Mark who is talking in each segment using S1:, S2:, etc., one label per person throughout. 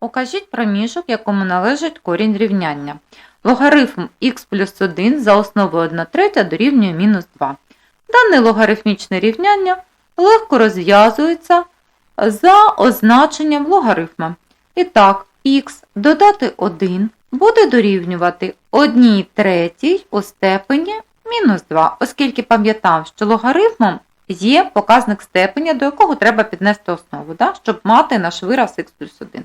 S1: Укажіть проміжок, якому належить корінь рівняння. Логарифм х плюс 1 за основу 1 третя дорівнює мінус 2. Дане логарифмічне рівняння легко розв'язується за означенням логарифма. І так, х додати 1 буде дорівнювати 1 третій у степені мінус 2, оскільки пам'ятав, що логарифмом є показник степеня, до якого треба піднести основу, да, щоб мати наш вираз х плюс 1.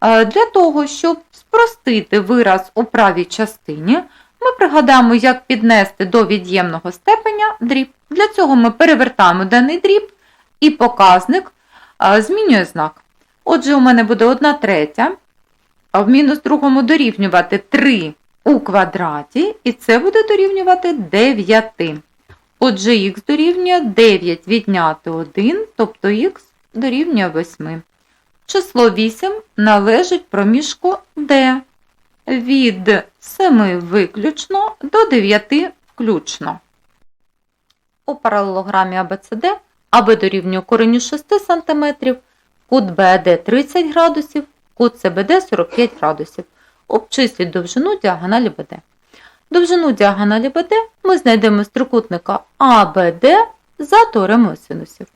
S1: Е, Для того, щоб спростити вираз у правій частині, ми пригадаємо, як піднести до від'ємного степеня дріб. Для цього ми перевертаємо даний дріб і показник е, змінює знак. Отже, у мене буде 1 третя, а в мінус другому дорівнювати 3 у квадраті, і це буде дорівнювати 9. Отже, х дорівнює 9 відняти 1, тобто х дорівнює 8. Число 8 належить проміжку d від 7 виключно до 9 включно. У паралелограмі ABCD АБ дорівнює кореню 6 см, кут BAD 30 градусів, кут CBD 45 градусів. Обчисліть довжину діагоналі BD. Довжину діагоналі BD ми знайдемо з трикутника ABD за теоремою синусів.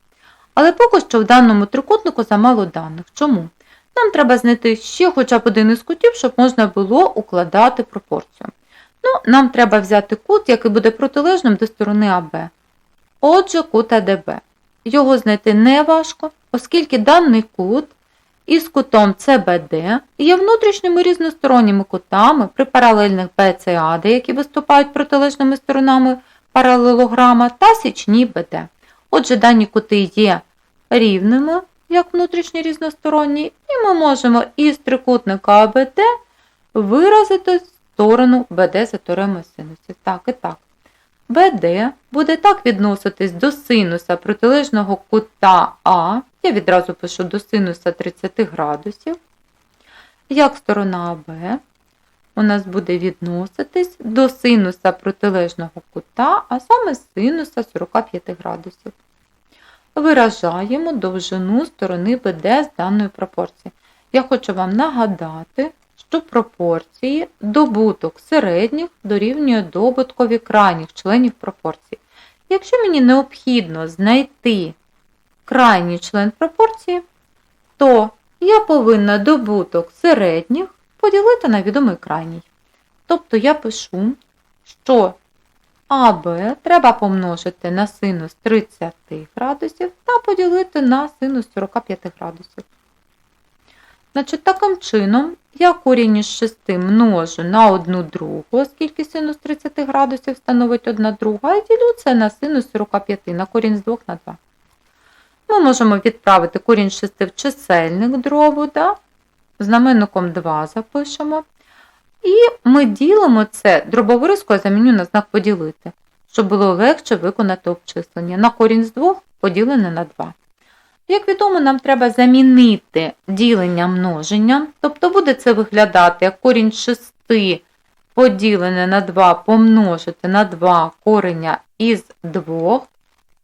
S1: Але поки що в даному трикутнику замало даних. Чому? Нам треба знайти ще хоча б один із кутів, щоб можна було укладати пропорцію. Ну, Нам треба взяти кут, який буде протилежним до сторони АБ. Отже, кут АДБ. Його знайти не важко, оскільки даний кут із кутом CBD є внутрішніми різносторонніми кутами при паралельних AD, які виступають протилежними сторонами паралелограма, та січні BD. Отже, дані кути є рівними, як внутрішні різносторонні, і ми можемо із трикутника АБД виразити сторону BD за теоремою синусів. Так і так. BD буде так відноситись до синуса протилежного кута А, я відразу пишу до синуса 30 градусів, як сторона АБ у нас буде відноситись до синуса протилежного кута, а саме синуса 45 градусів. Виражаємо довжину сторони BD з даної пропорції. Я хочу вам нагадати, що пропорції добуток середніх дорівнює добуткові крайніх членів пропорції. Якщо мені необхідно знайти крайній член пропорції, то я повинна добуток середніх поділити на відомий крайній. Тобто я пишу, що АБ треба помножити на синус 30 градусів та поділити на синус 45 градусів. Значить, таким чином, я корінь із 6 множу на 1 другу, оскільки синус 30 градусів становить 1 друга, і ділю це на синус 45 на корінь з 2 на 2. Ми можемо відправити корінь з 6 в чисельник дробу, да? знаменником 2 запишемо. І ми ділимо це дробову риску, я заміню на знак поділити, щоб було легше виконати обчислення. На корінь з 2 поділене на 2. Як відомо, нам треба замінити ділення множення, тобто буде це виглядати як корінь 6 поділене на 2 помножити на 2 кореня із 2.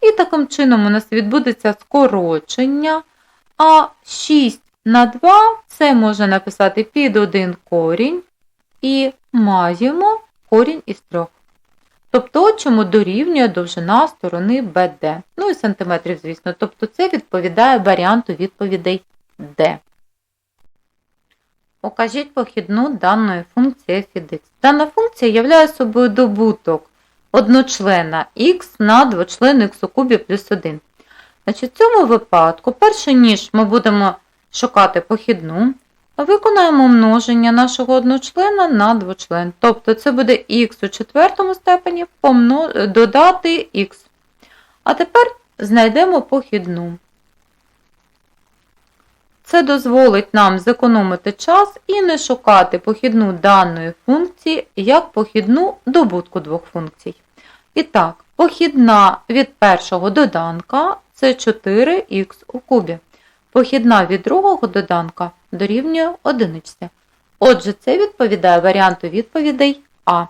S1: І таким чином у нас відбудеться скорочення, а 6 на 2 це можна написати під один корінь і маємо корінь із 3. Тобто, чому дорівнює довжина сторони BD. Ну і сантиметрів, звісно. Тобто це відповідає варіанту відповідей D. Покажіть похідну даної функції f x. Дана функція являє собою добуток одночлена x на двочлен x у кубі плюс 1. Значить, в цьому випадку, перше ніж ми будемо шукати похідну, Виконаємо множення нашого одночлена на двочлен. Тобто це буде х у четвертому степені додати х. А тепер знайдемо похідну. Це дозволить нам зекономити час і не шукати похідну даної функції як похідну добутку двох функцій. І так, похідна від першого доданка це 4х у кубі. Похідна від другого доданка дорівнює одиниці. Отже, це відповідає варіанту відповідей А.